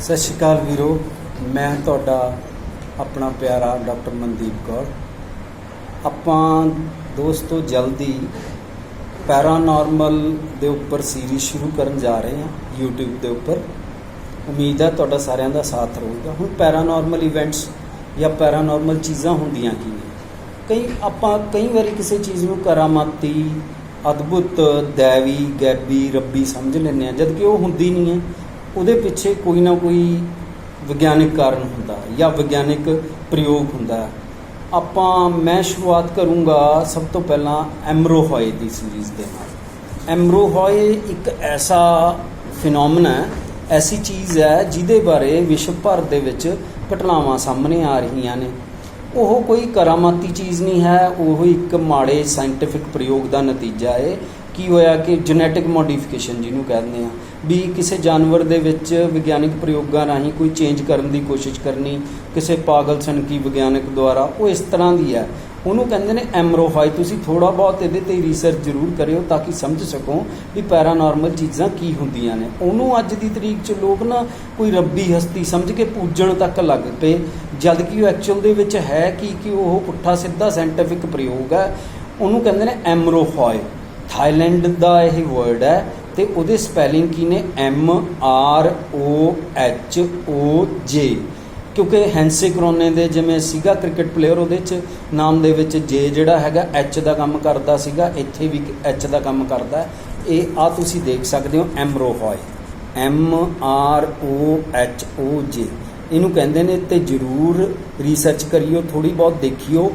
ਸਤਿ ਸ਼੍ਰੀ ਅਕਾਲ ਵੀਰੋ, ਮੈਂ ਤੁਹਾਡਾ ਆਪਣਾ ਪਿਆਰਾ ਡਾਕਟਰ ਮਨਦੀਪ ਕੌਰ। ਆਪਾਂ ਦੋਸਤੋ, ਜਲਦੀ ਪੈਰਾਨੋਰਮਲ ਦੇ ਉੱਪਰ ਸੀਰੀਜ਼ ਸ਼ੁਰੂ ਕਰਨ ਜਾ ਰਹੇ ਹਾਂ, YouTube ਦੇ ਉੱਪਰ। ਉਮੀਦ ਹੈ ਤੁਹਾਡਾ ਸਾਰਿਆਂ ਦਾ ਸਾਥ ਰਹੂਗਾ। ਹੁਣ ਪੈਰਾਨੋਰਮਲ ਇਵੈਂਟਸ ਜਾਂ ਪੈਰਾਨੋਰਮਲ ਚੀਜ਼ਾਂ ਹੁੰਦੀਆਂ ਕੀ ਨੇ? ਕਈ, ਆਪਾਂ ਕਈ ਵਾਰੀ ਕਿਸੇ ਚੀਜ਼ ਨੂੰ ਕਰਾਮਾਤੀ, ਅਦਭੁਤ, ਦੇਵੀ, ਗੈਬੀ, ਰੱਬੀ ਸਮਝ ਲੈਂਦੇ ਆ ਜਦ ਕਿ ਉਹ ਹੁੰਦੀ ਨਹੀਂ ਹੈ। ਉਹਦੇ ਪਿੱਛੇ ਕੋਈ ਨਾ ਕੋਈ ਵਿਗਿਆਨਿਕ ਕਾਰਨ ਹੁੰਦਾ ਜਾਂ ਵਿਗਿਆਨਿਕ ਪ੍ਰਯੋਗ ਹੁੰਦਾ ਆਪਾਂ ਮੈਂ ਸ਼ੁਰੂਆਤ ਕਰੂੰਗਾ ਸਭ ਤੋਂ ਪਹਿਲਾਂ ਐਮਰੋਹੋਏ ਦੀ ਸੀਰੀਜ਼ ਦੇ ਨਾਲ। ਐਮਰੋਹੋਏ ਇੱਕ ਐਸਾ ਫਿਨੋਮਨਾ ਹੈ, ਐਸੀ ਚੀਜ਼ ਹੈ ਜਿਹਦੇ ਬਾਰੇ ਵਿਸ਼ਵ ਭਰ ਦੇ ਵਿੱਚ ਘਟਨਾਵਾਂ ਸਾਹਮਣੇ ਆ ਰਹੀਆਂ ਨੇ। ਉਹ ਕੋਈ ਕਰਾਮਾਤੀ ਚੀਜ਼ ਨਹੀਂ ਹੈ, ਉਹ ਇੱਕ ਮਾੜੇ ਸਾਇੰਟੀਫਿਕ ਪ੍ਰਯੋਗ ਦਾ ਨਤੀਜਾ ਹੈ। ਕੀ ਹੋਇਆ ਕਿ ਜੈਨੇਟਿਕ ਮੋਡੀਫਿਕੇਸ਼ਨ ਜਿਹਨੂੰ ਕਹਿੰਦੇ ਆ। ਵੀ ਕਿਸੇ ਜਾਨਵਰ ਦੇ ਵਿੱਚ ਵਿਗਿਆਨਿਕ ਪ੍ਰਯੋਗਾਂ ਰਾਹੀਂ ਕੋਈ ਚੇਂਜ ਕਰਨ ਦੀ ਕੋਸ਼ਿਸ਼ ਕਰਨੀ, ਕਿਸੇ ਪਾਗਲ ਸਨਕੀ ਵਿਗਿਆਨਕ ਦੁਆਰਾ, ਉਹ ਇਸ ਤਰ੍ਹਾਂ ਦੀ ਹੈ। ਉਹਨੂੰ ਕਹਿੰਦੇ ਨੇ ਐਮਰੋਫਾਈ ਤੁਸੀਂ ਥੋੜਾ ਬਹੁਤ ਇਹਦੇ ਤੇ ਰਿਸਰਚ ਜ਼ਰੂਰ ਕਰਿਓ ਤਾਂ ਕਿ ਸਮਝ ਸਕੋ ਵੀ ਪੈਰਾਨੋਰਮਲ ਚੀਜ਼ਾਂ ਕੀ ਹੁੰਦੀਆਂ ਨੇ। ਉਹਨੂੰ ਅੱਜ ਦੀ ਤਰੀਕ 'ਚ ਲੋਕ ਨਾ ਕੋਈ ਰੱਬੀ ਹਸਤੀ ਸਮਝ ਕੇ ਪੂਜਣ ਤੱਕ ਲੱਗ ਪਏ, ਜਦ ਕਿ ਉਹ ਐਕਚੁਅਲ ਦੇ ਵਿੱਚ ਹੈ ਕੀ, ਕਿ ਉਹ ਪੁੱਠਾ ਸਿੱਧਾ ਸਾਇੰਟੀਫਿਕ ਪ੍ਰਯੋਗ ਹੈ। ਉਹਨੂੰ ਕਹਿੰਦੇ ਨੇ ਐਮਰੋਫਾਈ ਥਾਈਲੈਂਡ ਦਾ ਇਹ ਵਰਡ ਹੈ। ਤੇ ਉਹਦੇ ਸਪੈਲਿੰਗ ਕੀ ਨੇ? M R O H O J ਕਿਉਂਕਿ ਹੈਂਸੇ ਕਰੋਨੇ ਦੇ ਜਿਵੇਂ ਸੀਗਾ ਕ੍ਰਿਕਟ ਪਲੇਅਰ ਉਹਦੇ ਚ, ਨਾਮ ਦੇ ਵਿੱਚ ਜੇ ਜਿਹੜਾ ਹੈਗਾ ਐਚ ਦਾ ਕੰਮ ਕਰਦਾ ਸੀਗਾ, ਇੱਥੇ ਵੀ ਐਚ ਦਾ ਕੰਮ ਕਰਦਾ ਇਹ ਆ ਤੁਸੀਂ ਦੇਖ ਸਕਦੇ ਹੋ ਐਮਰੋਹੋਏ M R O H O J ਇਹਨੂੰ ਕਹਿੰਦੇ ਨੇ ਤੇ ਜਰੂਰ ਰਿਸਰਚ ਕਰਿਓ ਥੋੜੀ ਬਹੁਤ ਦੇਖਿਓ।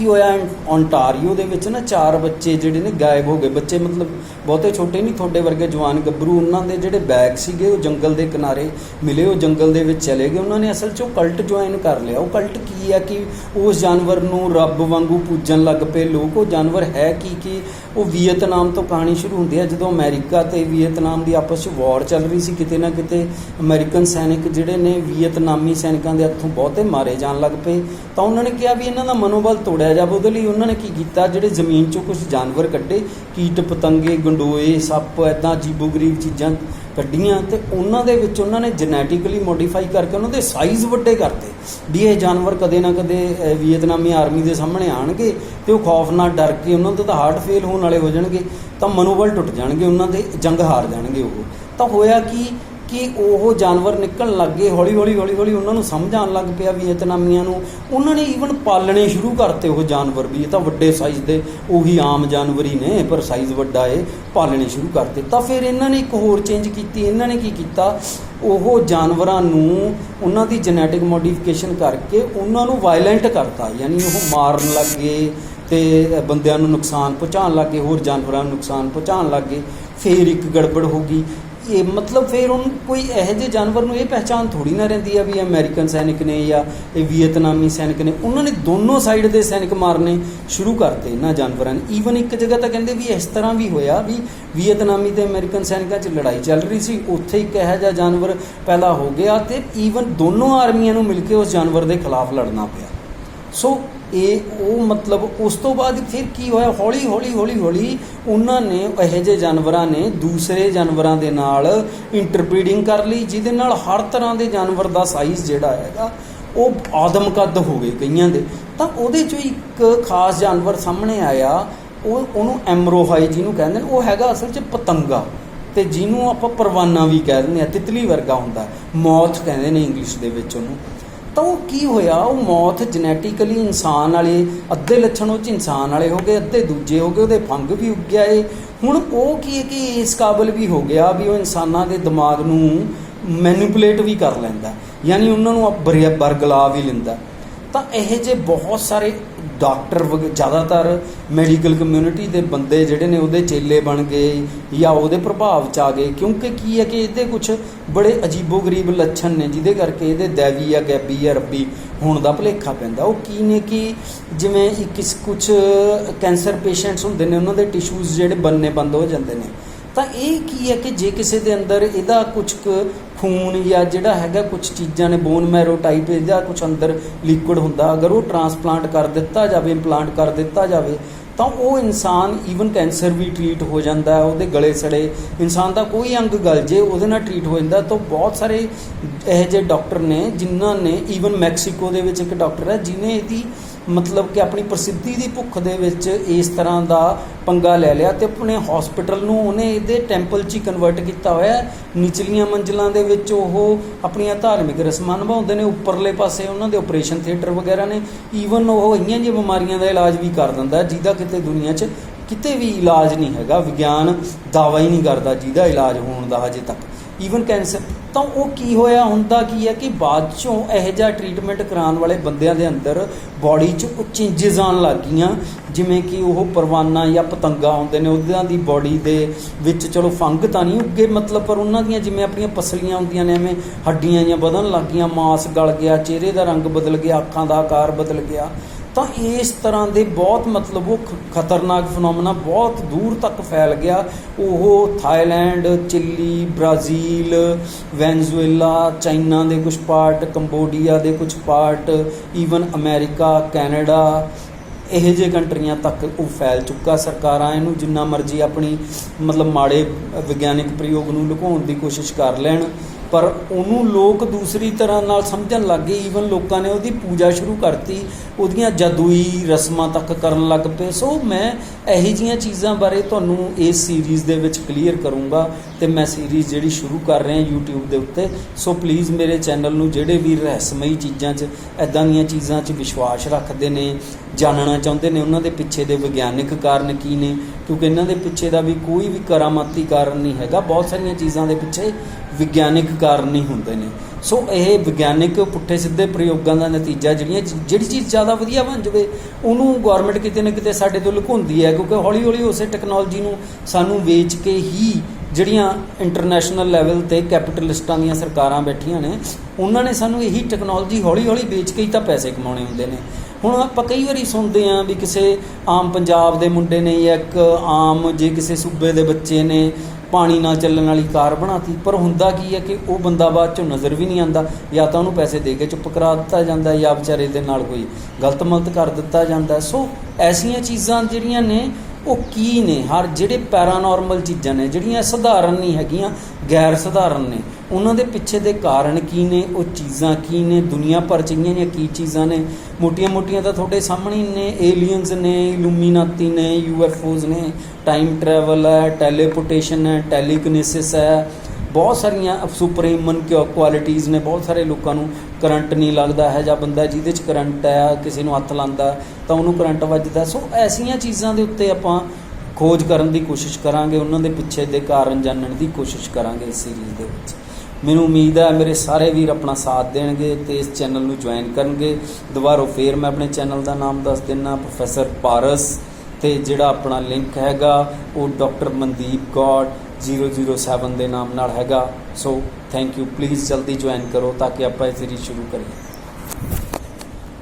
ਕੀ ਹੋਇਆ ਓਨਟਾਰੀਓ ਦੇ ਵਿੱਚ ਨਾ ਚਾਰ ਬੱਚੇ ਜਿਹੜੇ ਨੇ ਗਾਇਬ ਹੋ ਗਏ। ਬੱਚੇ ਮਤਲਬ ਬਹੁਤੇ ਛੋਟੇ ਨਹੀਂ, ਤੁਹਾਡੇ ਵਰਗੇ ਜਵਾਨ ਗੱਭਰੂ, ਉਹਨਾਂ ਦੇ ਜਿਹੜੇ ਬੈਗ ਸੀਗੇ, ਉਹ ਜੰਗਲ ਦੇ ਕਿਨਾਰੇ ਮਿਲੇ, ਉਹ ਜੰਗਲ ਦੇ ਵਿੱਚ ਚਲੇ ਗਏ। ਉਹਨਾਂ ਨੇ ਅਸਲ 'ਚ ਉਹ ਕਲਟ ਜੁਆਇਨ ਕਰ ਲਿਆ। ਉਹ ਕਲਟ ਕੀ ਹੈ ਕਿ ਉਸ ਜਾਨਵਰ ਨੂੰ ਰੱਬ ਵਾਂਗੂ ਪੂਜਣ ਲੱਗ ਪਏ। ਲੋਕ, ਉਹ ਜਾਨਵਰ ਹੈ ਕੀ ਕੀ ਉਹ ਵੀਅਤਨਾਮ ਤੋਂ ਕਹਾਣੀ ਸ਼ੁਰੂ ਹੁੰਦੀ ਹੈ, ਜਦੋਂ ਅਮਰੀਕਾ ਤੇ ਵੀਅਤਨਾਮ ਦੀ ਆਪਸ 'ਚ ਵਾਰ ਚੱਲ ਰਹੀ ਸੀ, ਕਿਤੇ ਨਾ ਕਿਤੇ ਅਮਰੀਕਨ ਸੈਨਿਕ ਜਿਹੜੇ ਨੇ ਵੀਅਤਨਾਮੀ ਸੈਨਿਕਾਂ ਦੇ ਹੱਥੋਂ ਬਹੁਤੇ ਮਾਰੇ ਜਾਣ ਲੱਗ ਪਏ। ਤਾਂ ਉਹਨਾਂ ਨੇ ਕਿਹਾ ਵੀ ਇਹਨਾਂ ਦਾ ਮਨੋਬਲ ਤੋੜਿਆ ਜਾਵੇ, ਉਹਦੇ ਲਈ ਉਹਨਾਂ ਨੇ ਕੀ ਕੀਤਾ? ਜਿਹੜੇ ਜ਼ਮੀਨ 'ਚੋਂ ਕੁਝ ਜਾਨਵਰ ਕੱਢੇ, ਕੀਟ, ਪਤੰਗੇ, ਗੰਡੋਏ, ਸੱਪ ਐਦਾਂ ਅਜੀਬੋ-ਗਰੀਬ ਚੀਜ਼ਾਂ ਕੱਢੀਆਂ ਤੇ ਉਹਨਾਂ ਦੇ ਵਿੱਚ ਉਹਨਾਂ ਨੇ ਜੈਨੇਟਿਕਲੀ ਮੋਡੀਫਾਈ ਕਰਕੇ ਉਹਨਾਂ ਦੇ ਸਾਈਜ਼ ਵੱਡੇ ਕਰਤੇ। ਵੀ ਇਹ ਜਾਨਵਰ ਕਦੇ ਨਾ ਕਦੇ ਵੀਅਤਨਾਮੀ ਆਰਮੀ ਦੇ ਸਾਹਮਣੇ ਆਣਗੇ ਤੇ ਉਹ ਖੌਫ ਨਾਲ ਡਰ ਕੇ ਉਹਨਾਂ ਤੋਂ ਤਾਂ ਹਾਰਟ ਫੇਲ ਹੋਣ ਵਾਲੇ ਹੋ ਜਾਣਗੇ, ਤਾਂ ਮਨੋਬਲ ਟੁੱਟ ਜਾਣਗੇ, ਉਹਨਾਂ ਦੇ ਜੰਗ ਹਾਰ ਜਾਣਗੇ ਉਹ। ਤਾਂ ਹੋਇਆ ਕਿ? ਕਿ ਉਹ ਜਾਨਵਰ ਨਿਕਲਣ ਲੱਗ ਗਏ, ਹੌਲੀ ਹੌਲੀ ਹੌਲੀ ਹੌਲੀ ਉਹਨਾਂ ਨੂੰ ਸਮਝ ਆਉਣ ਲੱਗ ਪਿਆ ਵੀਅਤਨਾਮੀਆਂ ਨੂੰ। ਉਹਨਾਂ ਨੇ ਈਵਨ ਪਾਲਣੇ ਸ਼ੁਰੂ ਕਰਤੇ ਉਹ ਜਾਨਵਰ ਵੀ, ਇਹ ਤਾਂ ਵੱਡੇ ਸਾਈਜ਼ ਦੇ ਉਹੀ ਆਮ ਜਾਨਵਰ ਹੀ ਨੇ, ਪਰ ਸਾਈਜ਼ ਵੱਡਾ ਏ ਪਾਲਣੇ ਸ਼ੁਰੂ ਕਰਤੇ। ਤਾਂ ਫਿਰ ਇਹਨਾਂ ਨੇ ਇੱਕ ਹੋਰ ਚੇਂਜ ਕੀਤੀ, ਇਹਨਾਂ ਨੇ ਕੀ ਕੀਤਾ? ਉਹ ਜਾਨਵਰਾਂ ਨੂੰ ਉਹਨਾਂ ਦੀ ਜੈਨੇਟਿਕ ਮੋਡੀਫਿਕੇਸ਼ਨ ਕਰਕੇ ਉਹਨਾਂ ਨੂੰ ਵਾਇਲੈਂਟ ਕਰਤਾ, ਯਾਨੀ ਉਹ ਮਾਰਨ ਲੱਗ ਗਏ ਤੇ ਬੰਦਿਆਂ ਨੂੰ ਨੁਕਸਾਨ ਪਹੁੰਚਾਉਣ ਲੱਗੇ ਹੋਰ ਜਾਨਵਰਾਂ ਨੂੰ ਨੁਕਸਾਨ ਪਹੁੰਚਾਉਣ ਲੱਗੇ ਫੇਰ ਇੱਕ ਗੜਬੜ ਹੋ ਗਈ। ਇਹ ਮਤਲਬ ਫਿਰ ਉਹਨੂੰ ਕੋਈ ਇਹੋ ਜਿਹੇ ਜਾਨਵਰ ਨੂੰ ਇਹ ਪਹਿਚਾਨ ਥੋੜੀ ਨਾ ਰਹਿੰਦੀ ਆ ਵੀ ਇਹ ਅਮਰੀਕਨ ਸੈਨਿਕ ਨੇ ਜਾਂ ਇਹ ਵੀਅਤਨਾਮੀ ਸੈਨਿਕ ਨੇ, ਉਹਨਾਂ ਨੇ ਦੋਨੋਂ ਸਾਈਡ ਦੇ ਸੈਨਿਕ ਮਾਰਨੇ ਸ਼ੁਰੂ ਕਰਤੇ ਇਹਨਾਂ ਜਾਨਵਰਾਂ ਨੇ। ਈਵਨ ਇੱਕ ਜਗ੍ਹਾ ਤਾਂ ਕਹਿੰਦੇ ਵੀ ਇਸ ਤਰ੍ਹਾਂ ਵੀ ਹੋਇਆ ਵੀ ਵੀਅਤਨਾਮੀ ਤੇ ਅਮਰੀਕਨ ਸੈਨਿਕਾਂ 'ਚ ਲੜਾਈ ਚੱਲ ਰਹੀ ਸੀ, ਉੱਥੇ ਇੱਕ ਇਹੋ ਜਿਹਾ ਜਾਨਵਰ ਪੈਦਾ ਹੋ ਗਿਆ ਤੇ ਈਵਨ ਦੋਨੋਂ ਆਰਮੀਆਂ ਨੂੰ ਮਿਲ ਕੇ ਉਸ ਜਾਨਵਰ ਦੇ ਖਿਲਾਫ ਲੜਨਾ ਪਿਆ। ਸੋ ਇਹ ਉਹ ਮਤਲਬ ਉਸ ਤੋਂ ਬਾਅਦ ਫਿਰ ਕੀ ਹੋਇਆ? ਹੌਲੀ ਹੌਲੀ ਹੌਲੀ ਹੌਲੀ ਉਹਨਾਂ ਨੇ ਇਹੋ ਜਿਹੇ ਜਾਨਵਰਾਂ ਨੇ ਦੂਸਰੇ ਜਾਨਵਰਾਂ ਦੇ ਨਾਲ ਇੰਟਰਬਰੀਡਿੰਗ ਕਰ ਲਈ, ਜਿਹਦੇ ਨਾਲ ਹਰ ਤਰ੍ਹਾਂ ਦੇ ਜਾਨਵਰ ਦਾ ਸਾਈਜ਼ ਜਿਹੜਾ ਹੈਗਾ, ਉਹ ਆਦਮਕਦ ਹੋ ਗਏ ਕਈਆਂ ਦੇ। ਤਾਂ ਉਹਦੇ ਚੋਂ ਇੱਕ ਖਾਸ ਜਾਨਵਰ ਸਾਹਮਣੇ ਆਇਆ, ਉਹ, ਉਹਨੂੰ ਐਮਰੋਹਾਈ ਜਿਹਨੂੰ ਕਹਿੰਦੇ ਨੇ, ਉਹ ਹੈਗਾ ਅਸਲ 'ਚ ਪਤੰਗਾ ਤੇ ਜਿਹਨੂੰ ਆਪਾਂ ਪਰਵਾਨਾ ਵੀ ਕਹਿ ਦਿੰਦੇ ਆ ਤਿਤਲੀ ਵਰਗਾ ਹੁੰਦਾ। ਮੌਥ ਕਹਿੰਦੇ ਨੇ ਇੰਗਲਿਸ਼ ਦੇ ਵਿੱਚ ਉਹਨੂੰ। ਤਾਂ ਉਹ ਕੀ ਹੋਇਆ? ਉਹ ਮੌਤ ਜੈਨੇਟਿਕਲੀ ਇਨਸਾਨ ਵਾਲੇ, ਅੱਧੇ ਲੱਛਣ ਉਹ ਚ ਇਨਸਾਨ ਵਾਲੇ ਹੋ ਗਏ, ਅੱਧੇ ਦੂਜੇ ਹੋ ਗਏ, ਉਹਦੇ ਫੰਗ ਵੀ ਉੱਗ ਗਿਆ ਏ। ਹੁਣ ਉਹ ਕੀ ਹੈ ਕਿ ਇਸ ਕਾਬਲ ਵੀ ਹੋ ਗਿਆ ਵੀ ਉਹ ਇਨਸਾਨਾਂ ਦੇ ਦਿਮਾਗ ਨੂੰ ਮੈਨੀਪੂਲੇਟ ਵੀ ਕਰ ਲੈਂਦਾ। ਯਾਨੀ ਉਹਨਾਂ ਨੂੰ ਬਰਿਆ ਬਰਗਲਾ ਵੀ ਲੈਂਦਾ। ਤਾਂ ਇਹ ਜੇ ਬਹੁਤ ਸਾਰੇ ਡਾਕਟਰ ਵਗ- ਜ਼ਿਆਦਾਤਰ ਮੈਡੀਕਲ ਕਮਿਊਨਿਟੀ ਦੇ ਬੰਦੇ ਜਿਹੜੇ ਨੇ ਉਹਦੇ ਚੇਲੇ ਬਣ ਗਏ ਜਾਂ ਉਹਦੇ ਪ੍ਰਭਾਵ ਚ ਆ ਗਏ। ਕਿਉਂਕਿ ਕੀ ਹੈ ਕਿ ਇਹਦੇ ਕੁਝ ਬੜੇ ਅਜੀਬੋ-ਗਰੀਬ ਲੱਛਣ ਨੇ, ਜਿਹਦੇ ਕਰਕੇ ਇਹਦੇ ਦੇਵੀ ਜਾਂ ਗੈਬੀ ਜਾਂ ਰੱਬੀ ਹੋਣ ਦਾ ਭੁਲੇਖਾ ਪੈਂਦਾ। ਉਹ ਕੀ ਨੇ ਕਿ ਜਿਵੇਂ ਕਿਸ ਕੁਝ ਕੈਂਸਰ ਪੇਸ਼ੈਂਟਸ ਹੁੰਦੇ ਨੇ, ਉਹਨਾਂ ਦੇ ਟਿਸ਼ੂਜ਼ ਜਿਹੜੇ ਬੰਨੇ ਬੰਦ ਹੋ ਜਾਂਦੇ ਨੇ। ਤਾਂ ਇਹ ਕੀ ਹੈ ਕਿ ਜੇ ਕਿਸੇ ਦੇ ਅੰਦਰ ਇਹਦਾ ਕੁਝ ਕੁ ਖੂਨ ਜਾਂ ਜਿਹੜਾ ਹੈਗਾ ਕੁਝ ਚੀਜ਼ਾਂ ਨੇ ਬੋਨ ਮੈਰੋ ਟਾਈਪ ਇਹਦਾ ਕੁਝ ਅੰਦਰ ਲਿਕੁਇਡ ਹੁੰਦਾ, ਅਗਰ ਉਹ ਟਰਾਂਸਪਲਾਂਟ ਕਰ ਦਿੱਤਾ ਜਾਵੇ ਇੰਪਲਾਂਟ ਕਰ ਦਿੱਤਾ ਜਾਵੇ, ਤਾਂ ਉਹ ਇਨਸਾਨ ਈਵਨ ਕੈਂਸਰ ਵੀ ਟ੍ਰੀਟ ਹੋ ਜਾਂਦਾ ਹੈ ਉਹਦੇ ਗਲੇ ਸੜੇ, ਇਨਸਾਨ ਦਾ ਕੋਈ ਅੰਗ ਗਲ ਜੇ, ਉਹਦੇ ਨਾਲ ਟ੍ਰੀਟ ਹੋ ਜਾਂਦਾ, ਤਾਂ ਬਹੁਤ ਸਾਰੇ ਇਹੋ ਜਿਹੇ ਡਾਕਟਰ ਨੇ ਜਿਨ੍ਹਾਂ ਨੇ ਈਵਨ ਮੈਕਸੀਕੋ ਦੇ ਵਿੱਚ ਇੱਕ ਡਾਕਟਰ ਹੈ ਜਿਨੇ ਇਹਦੀ ਮਤਲਬ ਕਿ ਆਪਣੀ ਪ੍ਰਸਿੱਧੀ ਦੀ ਭੁੱਖ ਦੇ ਵਿੱਚ ਇਸ ਤਰ੍ਹਾਂ ਦਾ ਪੰਗਾ ਲੈ ਲਿਆ ਤੇ ਆਪਣੇ ਹਸਪੀਟਲ ਨੂੰ ਉਹਨੇ ਇਹਦੇ ਟੈਂਪਲ 'ਚ ਹੀ ਕਨਵਰਟ ਕੀਤਾ ਹੋਇਆ ਨਿਚਲੀਆਂ ਮੰਜ਼ਲਾਂ ਦੇ ਵਿੱਚ ਉਹ ਆਪਣੀਆਂ ਧਾਰਮਿਕ ਰਸਮਾਂ ਨਿਭਾਉਂਦੇ ਨੇ, ਉੱਪਰਲੇ ਪਾਸੇ ਉਹਨਾਂ ਦੇ ਆਪਰੇਸ਼ਨ ਥੀਏਟਰ ਵਗੈਰਾ ਨੇ। ਈਵਨ ਉਹ ਇਹੀਆਂ ਜਿਹੀਆਂ ਬਿਮਾਰੀਆਂ ਦਾ ਇਲਾਜ ਵੀ ਕਰ ਦਿੰਦਾ ਜਿਹਦਾ ਕਿਤੇ ਦੁਨੀਆ 'ਚ ਕਿਤੇ ਵੀ ਇਲਾਜ ਨਹੀਂ ਹੈਗਾ, ਵਿਗਿਆਨ ਦਾਵਾ ਹੀ ਨਹੀਂ ਕਰਦਾ ਜਿਹਦਾ ਇਲਾਜ ਹੋਣ ਦਾ ਹਜੇ ਤੱਕ। ਈਵਨ ਕੈਂਸਰ ਤਾਂ ਉਹ ਕੀ ਹੋਇਆ? ਹੁੰਦਾ ਕੀ ਹੈ ਕਿ ਬਾਅਦ ਚੋਂ ਇਹੋ ਜਿਹਾ ਟ੍ਰੀਟਮੈਂਟ ਕਰਾਉਣ ਵਾਲੇ ਬੰਦਿਆਂ ਦੇ ਅੰਦਰ ਬਾਡੀ 'ਚ ਉਹ ਚੇਂਜਸ ਆਉਣ ਲੱਗ ਗਈਆਂ। ਜਿਵੇਂ ਕਿ ਉਹ ਪਰਵਾਨਾ ਜਾਂ ਪਤੰਗਾ ਹੁੰਦੇ ਨੇ ਉਹਨਾਂ ਦੀ ਬਾਡੀ ਦੇ ਵਿੱਚ ਚਲੋ ਫੰਗ ਤਾਂ ਨਹੀਂ ਉੱਗੇ, ਮਤਲਬ ਪਰ ਉਹਨਾਂ ਦੀਆਂ ਜਿਵੇਂ ਆਪਣੀਆਂ ਪਸਲੀਆਂ ਹੁੰਦੀਆਂ ਨੇ, ਐਵੇਂ ਹੱਡੀਆਂ ਜਾਂ ਵਧਣ ਲੱਗ ਗਈਆਂ, ਮਾਸ ਗਲ ਗਿਆ, ਚਿਹਰੇ ਦਾ ਰੰਗ ਬਦਲ ਗਿਆ, ਅੱਖਾਂ ਦਾ ਆਕਾਰ ਬਦਲ ਗਿਆ। ਤਾਂ ਇਸ ਤਰ੍ਹਾਂ ਦੇ ਬਹੁਤ ਮਤਲਬ ਉਹ ਖਤਰਨਾਕ ਫਨੋਮਨਾ ਬਹੁਤ ਦੂਰ ਤੱਕ ਫੈਲ ਗਿਆ। ਉਹ Thailand, Chile, Brazil, Venezuela, China ਦੇ ਕੁਝ ਪਾਰਟ ਕੰਬੋਡੀਆ ਦੇ ਕੁਝ ਪਾਰਟ ਈਵਨ ਅਮਰੀਕਾ, ਕੈਨੇਡਾ, ਇਹੋ ਜਿਹੇ ਕੰਟਰੀਆਂ ਤੱਕ ਉਹ ਫੈਲ ਚੁੱਕਾ। ਸਰਕਾਰਾਂ ਇਹਨੂੰ ਜਿੰਨਾ ਮਰਜ਼ੀ ਆਪਣੀ ਮਤਲਬ ਮਾੜੇ ਵਿਗਿਆਨਿਕ ਪ੍ਰਯੋਗ ਨੂੰ ਲੁਕਾਉਣ ਦੀ ਕੋਸ਼ਿਸ਼ ਕਰ ਲੈਣ। ਪਰ ਉਹਨੂੰ ਲੋਕ ਦੂਸਰੀ ਤਰ੍ਹਾਂ ਨਾਲ ਸਮਝਣ ਲੱਗ ਗਏ। ਈਵਨ ਲੋਕਾਂ ਨੇ ਉਹਦੀ ਪੂਜਾ ਸ਼ੁਰੂ ਕਰਤੀ। ਉਹਦੀਆਂ ਜਾਦੂਈ ਰਸਮਾਂ ਤੱਕ ਕਰਨ ਲੱਗ ਪਏ। ਸੋ ਮੈਂ ਇਹੋ ਜਿਹੀਆਂ ਚੀਜ਼ਾਂ ਬਾਰੇ ਤੁਹਾਨੂੰ ਇਸ ਸੀਰੀਜ਼ ਦੇ ਵਿੱਚ ਕਲੀਅਰ ਕਰੂੰਗਾ ਤੇ ਮੈਂ ਸੀਰੀਜ਼ ਜਿਹੜੀ ਸ਼ੁਰੂ ਕਰ ਰਿਹਾ YouTube ਦੇ ਉੱਤੇ। ਸੋ ਪਲੀਜ਼ ਮੇਰੇ ਚੈਨਲ ਨੂੰ ਜਿਹੜੇ ਵੀ ਰਹੱਸਮਈ ਚੀਜ਼ਾਂ 'ਚ ਐਦਾਂ ਦੀਆਂ ਚੀਜ਼ਾਂ 'ਚ ਵਿਸ਼ਵਾਸ ਰੱਖਦੇ ਨੇ ਜਾਣਨਾ ਚਾਹੁੰਦੇ ਨੇ, ਉਹਨਾਂ ਦੇ ਪਿੱਛੇ ਦੇ ਵਿਗਿਆਨਿਕ ਕਾਰਨ ਕੀ ਨੇ? ਕਿਉਂਕਿ ਇਹਨਾਂ ਦੇ ਪਿੱਛੇ ਦਾ ਵੀ ਕੋਈ ਵੀ ਕਰਾਮਾਤੀ ਕਾਰਨ ਨਹੀਂ ਹੈਗਾ। ਬਹੁਤ ਸਾਰੀਆਂ ਚੀਜ਼ਾਂ ਦੇ ਪਿੱਛੇ ਵਿਗਿਆਨਿਕ ਕਾਰਨ ਹੀ ਹੁੰਦੇ ਨੇ। ਸੋ ਇਹ ਵਿਗਿਆਨਿਕ ਪੁੱਠੇ ਸਿੱਧੇ ਪ੍ਰਯੋਗਾਂ ਦਾ ਨਤੀਜਾ ਜਿਹੜੀਆਂ ਜਿਹੜੀ ਚੀਜ਼ ਜ਼ਿਆਦਾ ਵਧੀਆ ਬਣ ਜਾਵੇ, ਉਹਨੂੰ ਗਵਰਨਮੈਂਟ ਕਿਤੇ ਨਾ ਕਿਤੇ ਸਾਡੇ ਤੋਂ ਲੁਕਾਉਂਦੀ ਹੈ, ਕਿਉਂਕਿ ਹੌਲੀ ਹੌਲੀ ਉਸੇ ਟੈਕਨੋਲੋਜੀ ਨੂੰ ਸਾਨੂੰ ਵੇਚ ਕੇ ਹੀ ਜਿਹੜੀਆਂ ਇੰਟਰਨੈਸ਼ਨਲ ਲੈਵਲ ਤੇ ਕੈਪੀਟਲਿਸਟਾਂ ਦੀਆਂ ਸਰਕਾਰਾਂ ਬੈਠੀਆਂ ਨੇ, ਉਹਨਾਂ ਨੇ ਸਾਨੂੰ ਇਹੀ ਟੈਕਨੋਲੋਜੀ ਹੌਲੀ ਹੌਲੀ ਵੇਚ ਕੇ ਹੀ ਤਾਂ ਪੈਸੇ ਕਮਾਉਣੇ ਹੁੰਦੇ ਨੇ। ਹੁਣ ਆਪਾਂ ਕਈ ਵਾਰੀ ਸੁਣਦੇ ਆਂ ਵੀ ਕਿਸੇ ਆਮ ਪੰਜਾਬ ਦੇ ਮੁੰਡੇ ਨੇ ਜਾਂ ਇੱਕ ਆਮ ਜੇ ਕਿਸੇ ਸੂਬੇ ਦੇ ਬੱਚੇ ਨੇ ਪਾਣੀ ਨਾਲ ਚੱਲਣ ਵਾਲੀ ਕਾਰ ਬਣਾਤੀ। ਪਰ ਹੁੰਦਾ ਕੀ ਹੈ ਕਿ ਉਹ ਬੰਦਾ ਬਾਅਦ ਚੋਂ ਨਜ਼ਰ ਵੀ ਨਹੀਂ ਆਂਦਾ ਜਾਂ ਤਾਂ ਉਹਨੂੰ ਪੈਸੇ ਦੇ ਕੇ ਚੁੱਪ ਕਰਾ ਦਿੱਤਾ ਜਾਂਦਾ ਜਾਂ ਵਿਚਾਰੇ ਦੇ ਨਾਲ ਕੋਈ ਗਲਤ ਮਲਤ ਕਰ ਦਿੱਤਾ ਜਾਂਦਾ। ਸੋ ਐਸੀਆਂ ਚੀਜ਼ਾਂ ਜਿਹੜੀਆਂ ਨੇ ਉਹ ਕੀ ਨੇ? ਹਰ ਜਿਹੜੇ ਪੈਰਾਨੋਰਮਲ ਚੀਜ਼ਾਂ ਨੇ, ਜਿਹੜੀਆਂ ਸਧਾਰਨ ਨਹੀਂ ਹੈਗੀਆਂ, ਗੈਰ ਸਧਾਰਨ ਨੇ, ਉਹਨਾਂ ਦੇ ਪਿੱਛੇ ਦੇ ਕਾਰਨ ਕੀ ਨੇ? ਉਹ ਚੀਜ਼ਾਂ ਕੀ ਨੇ? ਦੁਨੀਆ ਭਰ ਚ ਇਹੀਆਂ ਜਿਹੀਆਂ ਕੀ ਚੀਜ਼ਾਂ ਨੇ? ਮੋਟੀਆਂ-ਮੋਟੀਆਂ ਤਾਂ ਤੁਹਾਡੇ ਸਾਹਮਣੇ ਹੀ ਨੇ। ਏਲੀਅਨਸ ਨੇ ਇਲੂਮੀਨਾਤੀ ਨੇ ਯੂਐਫਓਜ਼ ਨੇ ਟਾਈਮ ਟਰੈਵਲ ਹੈ ਟੈਲੀਪੋਰਟੇਸ਼ਨ ਹੈ ਟੈਲੀਕਿਨੇਸਿਸ ਹੈ ਬਹੁਤ ਸਾਰੀਆਂ ਸੁਪਰੀਮਨ ਕੁਆਲਿਟੀਆਂ ਨੇ, ਬਹੁਤ ਸਾਰੇ ਲੋਕਾਂ ਨੂੰ ਕਰੰਟ ਨਹੀਂ ਲੱਗਦਾ ਹੈ ਜਾਂ ਬੰਦਾ ਜਿਹਦੇ ਚ ਕਰੰਟ ਹੈ, ਕਿਸੇ ਨੂੰ ਹੱਥ ਲਾਂਦਾ ਤਾਂ ਉਹਨੂੰ ਕਰੰਟ ਵੱਜਦਾ। ਸੋ ਐਸੀਆਂ ਚੀਜ਼ਾਂ ਦੇ ਉੱਤੇ ਆਪਾਂ ਖੋਜ ਕਰਨ ਦੀ ਕੋਸ਼ਿਸ਼ ਕਰਾਂਗੇ, ਉਹਨਾਂ ਦੇ ਪਿੱਛੇ ਦੇ ਕਾਰਨ ਜਾਣਨ ਦੀ ਕੋਸ਼ਿਸ਼ ਕਰਾਂਗੇ ਇਸ ਸੀਰੀਜ਼ ਦੇ ਵਿੱਚ। ਮੈਨੂੰ ਉਮੀਦ ਹੈ ਮੇਰੇ ਸਾਰੇ ਵੀਰ ਆਪਣਾ ਸਾਥ ਦੇਣਗੇ ਤੇ ਇਸ ਚੈਨਲ ਨੂੰ ਜੁਆਇਨ ਕਰਨਗੇ। ਦੁਬਾਰਾ ਫੇਰ ਮੈਂ ਆਪਣੇ ਚੈਨਲ ਦਾ ਨਾਮ ਦੱਸ ਦਿੰਨਾ ਪ੍ਰੋਫੈਸਰ ਪਾਰਸ ਤੇ ਜਿਹੜਾ ਆਪਣਾ ਲਿੰਕ ਹੈਗਾ, ਉਹ ਡਾਕਟਰ ਮਨਦੀਪ ਗੌਡ 007 ਦੇ ਨਾਮ ਨਾਲ ਹੈਗਾ। ਸੋ ਥੈਂਕ ਯੂ ਪਲੀਜ਼ ਜਲਦੀ ਜੁਆਇਨ ਕਰੋ ਤਾਂ ਕਿ ਆਪਾਂ ਇਹ ਸੀਰੀਜ਼ ਸ਼ੁਰੂ ਕਰੀਏ।